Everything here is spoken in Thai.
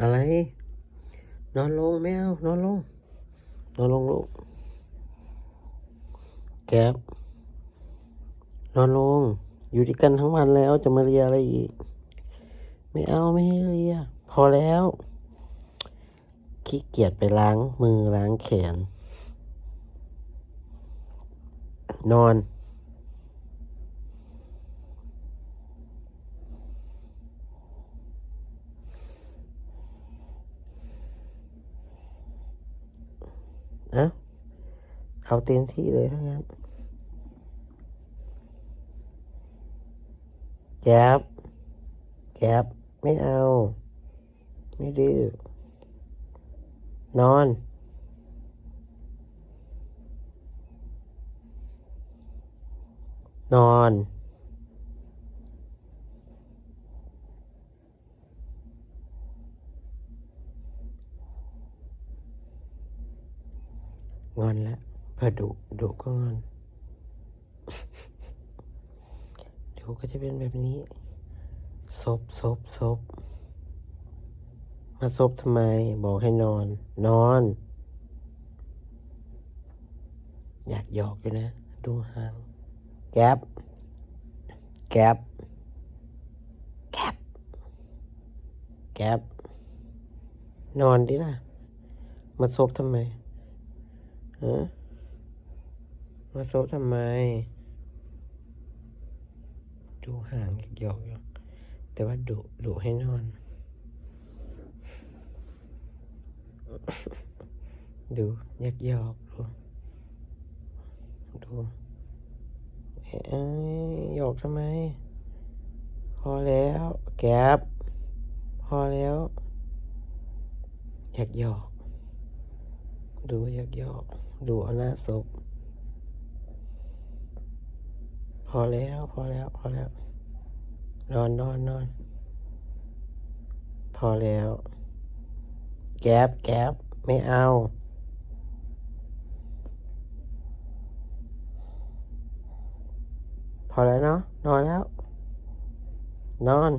อะไร นอนลงไม่เอานอนลง นอนลงลูกแก๊บนอนลง อยู่ด้วยกันทั้งวันแล้วจะมาเรียอะไรอีก ไม่เอาไม่ให้เรีย พอแล้ว ขี้เกียจไปล้างมือล้างแขน นอน เอาเต็มที่เลยถ้างั้นแจ๊บแจ๊บไม่เอา ไม่ดื้อนอน นอน งอนแล้ว อดุดุก็งอนดุก็จะเป็นแบบนี้ซบซบซบมาซบทำไม บอกให้นอน นอน อยากหยอกอยู่นะ ดูห่าง แก๊บแก๊บแก๊บแก๊บนอนดิล่ะ มาซบทำไมเฮะ มาซบทำไม ดูห่างหยอกๆอยู่แต่ว่าดุดุให้นอน ดูยักหยอกดูดูเอ้ยหยอกทำไม พอแล้ว แก๊บพอแล้วยากหยอก ดูยากหยอก ดูเอาหน้าศพ อแล้ว พอแล้ว พอแล้ว นอนนอนนอน พอแล้ว แก๊บแก๊บไม่เอาพอแล้วเนาะนอนแล้ว นอน